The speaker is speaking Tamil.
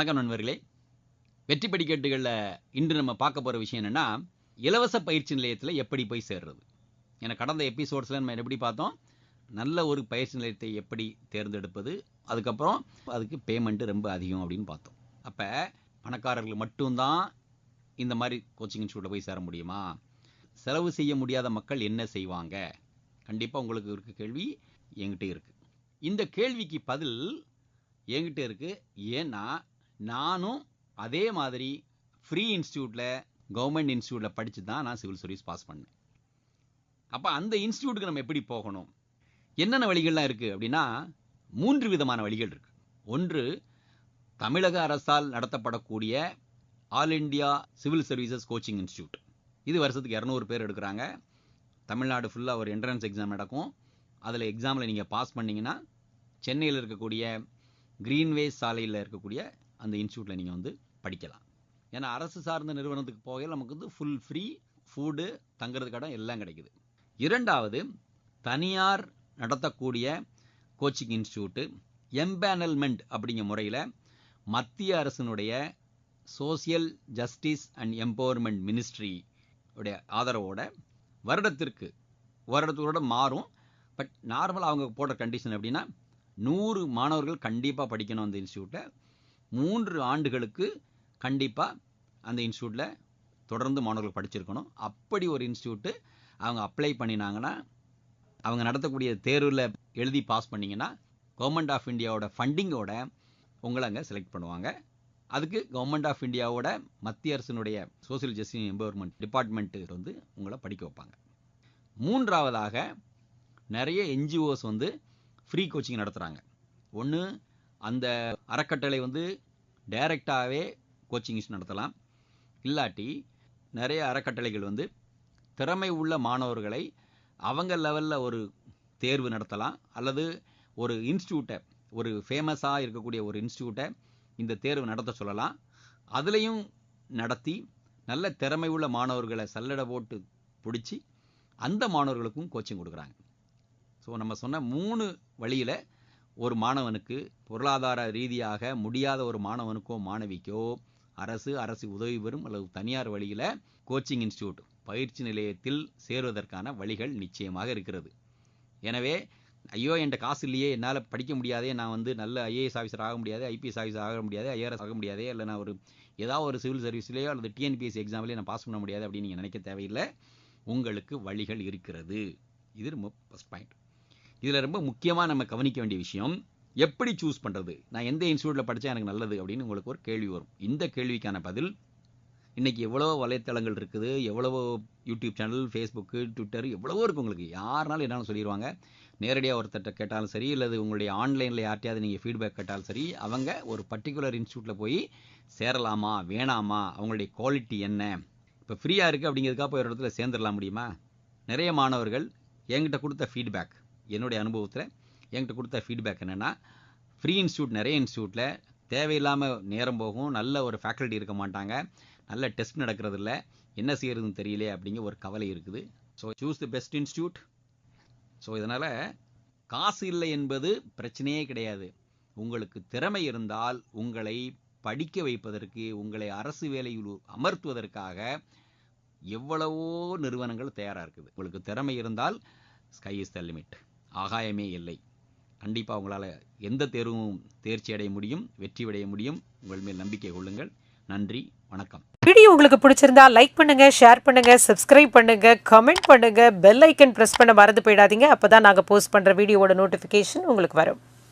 வணக்கம் நண்பர்களே. வெற்றி படிக்கட்டுகளில் இன்று நம்ம பார்க்க போகிற விஷயம் என்னென்னா இலவச பயிற்சி நிலையத்தில் எப்படி போய் சேர்றது? ஏன்னா கடந்த எபிசோட்ஸில் நம்ம எப்படி பார்த்தோம்? நல்ல ஒரு பயிற்சி நிலையத்தை எப்படி தேர்ந்தெடுப்பது? அதுக்கப்புறம் அதுக்கு பேமெண்ட்டு ரொம்ப அதிகம் அப்படின்னு பார்த்தோம். அப்போ பணக்காரர்கள் மட்டும்தான் இந்த மாதிரி கோச்சிங் இன்ஸ்டியூட்டில் போய் சேர முடியுமா? செலவு செய்ய முடியாத மக்கள் என்ன செய்வாங்க? கண்டிப்பாக உங்களுக்கு இருக்க கேள்வி என்கிட்ட இருக்குது இந்த கேள்விக்கு பதில் என்கிட்ட இருக்குது ஏன்னா நானும் அதே மாதிரி ஃப்ரீ இன்ஸ்டியூட்டில் கவர்மெண்ட் இன்ஸ்டியூட்டில் படித்து தான் நான் சிவில் சர்வீஸ் பாஸ் பண்ணேன். அப்போ அந்த இன்ஸ்டியூட்டுக்கு நம்ம எப்படி போகணும்? என்னென்ன வழிகள்லாம் இருக்குது அப்படின்னா மூன்று விதமான வழிகள் இருக்குது ஒன்று தமிழக அரசால் நடத்தப்படக்கூடிய all India civil services coaching institute இது வருஷத்துக்கு இரநூறு பேர் எடுக்கிறாங்க. தமிழ்நாடு ஃபுல்லாக ஒரு என்ட்ரன்ஸ் எக்ஸாம் நடக்கும். அதில் எக்ஸாமில் நீங்கள் பாஸ் பண்ணிங்கன்னா சென்னையில் இருக்கக்கூடிய கிரீன்வேஸ் சாலையில் இருக்கக்கூடிய அந்த இன்ஸ்டியூட்டில் நீங்கள் வந்து படிக்கலாம். ஏன்னா அரசு சார்ந்த நிறுவனத்துக்கு போக நமக்கு வந்து ஃபுல் ஃப்ரீ ஃபுட்டு தங்குறதுக்கு இடம் எல்லாம் கிடைக்குது. இரண்டாவது தனியார் நடத்தக்கூடிய கோச்சிங் இன்ஸ்டியூட்டு எம்பேனல்மெண்ட் அப்படிங்கிற முறையில் மத்திய அரசினுடைய social justice and empowerment ministry உடைய ஆதரவோட வருடத்திற்கு வருடத்தோட மாறும். பட் நார்மலாக அவங்க போடுற கண்டிஷன் எப்படின்னா நூறு மாணவர்கள் கண்டிப்பாக படிக்கணும் அந்த இன்ஸ்டியூட்டில் மூன்று ஆண்டுகளுக்கு கண்டிப்பாக அந்த இன்ஸ்டியூட்டில் தொடர்ந்து மாணவர்கள் படிச்சிருக்கணும். அப்படி ஒரு இன்ஸ்டியூட்டு அவங்க அப்ளை பண்ணினாங்கன்னா அவங்க நடத்தக்கூடிய தேர்வில் எழுதி பாஸ் பண்ணிங்கன்னா கவர்மெண்ட் ஆஃப் இந்தியாவோட ஃபண்டிங்கோட உங்களை அங்கே செலக்ட் பண்ணுவாங்க. அதுக்கு கவர்மெண்ட் ஆஃப் இந்தியாவோட மத்திய அரசினுடைய சோசியல் ஜஸ்டிஸ் எம்பவர்மெண்ட் டிபார்ட்மெண்ட்டு வந்து உங்களை படிக்க வைப்பாங்க. மூன்றாவதாக நிறைய என்ஜிஓஸ் வந்து ஃப்ரீ கோச்சிங் நடத்துகிறாங்க ஒன்று அந்த அறக்கட்டளை வந்து டைரெக்டாகவே கோச்சிங்ஸ் நடத்தலாம். இல்லாட்டி நிறைய அறக்கட்டளைகள் வந்து திறமை உள்ள மாணவர்களை அவங்க லெவலில் ஒரு தேர்வு நடத்தலாம். அல்லது ஒரு இன்ஸ்டியூட்டை ஒரு ஃபேமஸாக இருக்கக்கூடிய ஒரு இன்ஸ்டியூட்டை இந்த தேர்வு நடத்த சொல்லலாம். அதுலேயும் நடத்தி நல்ல திறமை உள்ள மாணவர்களை சல்லடை போட்டு பிடிச்சி அந்த மாணவர்களுக்கும் கோச்சிங் கொடுக்குறாங்க. ஸோ நம்ம சொன்ன மூணு வழியில் ஒரு மாணவனுக்கு பொருளாதார ரீதியாக முடியாத ஒரு மாணவனுக்கோ மாணவிக்கோ அரசு அரசு உதவி பெறும் அல்லது தனியார் வழியில் கோச்சிங் இன்ஸ்டியூட் பயிற்சி நிலையத்தில் சேருவதற்கான வழிகள் நிச்சயமாக இருக்கிறது. எனவே ஐயோ என்கிட்ட காசு இல்லையே என்னால் படிக்க முடியாதே நான் வந்து நல்ல ஐஏஎஸ் ஆஃபீஸர் ஆக முடியாது ஐபிஎஸ் ஆஃபீஸர் ஆக முடியாது ஐஆர்எஸ் ஆக முடியாதே இல்லை நான் ஒரு ஏதாவது ஒரு சிவில் சர்வீஸ்லேயோ அல்லது டிஎன்பிஎஸ்சி எக்ஸாம்லேயோ நான் பாஸ் பண்ண முடியாது அப்படின்னு நீங்கள் நினைக்க தேவையில்லை. உங்களுக்கு வழிகள் இருக்கிறது. இது ரொம்ப ஃபஸ்ட் பாயிண்ட் இதில் ரொம்ப முக்கியமாக நம்ம கவனிக்க வேண்டிய விஷயம் எப்படி சூஸ் பண்ணுறது நான் எந்த இன்ஸ்டியூட்டில் படித்தா எனக்கு நல்லது அப்படின்னு உங்களுக்கு ஒரு கேள்வி வரும். இந்த கேள்விக்கான பதில் இன்றைக்கி எவ்வளோ வலைத்தளங்கள் இருக்குது எவ்வளவோ யூடியூப் சேனல் ஃபேஸ்புக்கு ட்விட்டர் எவ்வளவோ இருக்குது உங்களுக்கு. யாருனாலும் என்னாலும் சொல்லிடுவாங்க நேரடியாக ஒருத்தர்கிட்ட கேட்டாலும் சரி இல்லது உங்களுடைய ஆன்லைனில் யார்ட்டையாவது நீங்கள் ஃபீட்பேக் கேட்டாலும் சரி அவங்க ஒரு பர்டிகுலர் இன்ஸ்டியூட்டில் போய் சேரலாமா வேணாமா அவங்களுடைய குவாலிட்டி என்ன? இப்போ ஃப்ரீயாக இருக்குது அப்படிங்கிறதுக்காக போய் ஒரு இடத்துல சேர்ந்துடலாம் முடியுமா? நிறைய மாணவர்கள் என்கிட்ட கொடுத்த ஃபீட்பேக் என்னுடைய அனுபவத்தில் என்கிட்ட கொடுத்த ஃபீட்பேக் என்னென்னா ஃப்ரீ இன்ஸ்டியூட் நிறைய இன்ஸ்டியூட்டில் தேவையில்லாமல் நேரம் போகும் நல்ல ஒரு ஃபேக்கல்ட்டி இருக்க மாட்டாங்க நல்ல டெஸ்ட் நடக்கிறதில்ல என்ன செய்கிறதுன்னு தெரியலையே அப்படிங்கிற ஒரு கவலை இருக்குது. So choose the best institute so இதனால் காசு இல்லை என்பது பிரச்சனையே கிடையாது. உங்களுக்கு திறமை இருந்தால் உங்களை படிக்க வைப்பதற்கு உங்களை அரசு வேலையில் அமர்த்துவதற்காக எவ்வளவோ நிறுவனங்கள் தயாராக இருக்குது. உங்களுக்கு திறமை இருந்தால் ஸ்கை இஸ் த லிமிட் ஆகாயமே இல்லை. கண்டிப்பாக உங்களால் எந்த தேர்வும் தேர்ச்சி அடைய முடியும் வெற்றி அடைய முடியும். உங்கள் மேல் நம்பிக்கை கொள்ளுங்கள். நன்றி வணக்கம். வீடியோ உங்களுக்கு பிடிச்சிருந்தா லைக் பண்ணுங்க ஷேர் பண்ணுங்க சப்ஸ்கிரைப் பண்ணுங்க கமெண்ட் பண்ணுங்க பெல் ஐக்கன் பிரஸ் பண்ண மறந்து போயிடாதீங்க. அப்பதான் நாங்கள் போஸ்ட் பண்ற வீடியோவோட நோட்டிஃபிகேஷன் உங்களுக்கு வரும்.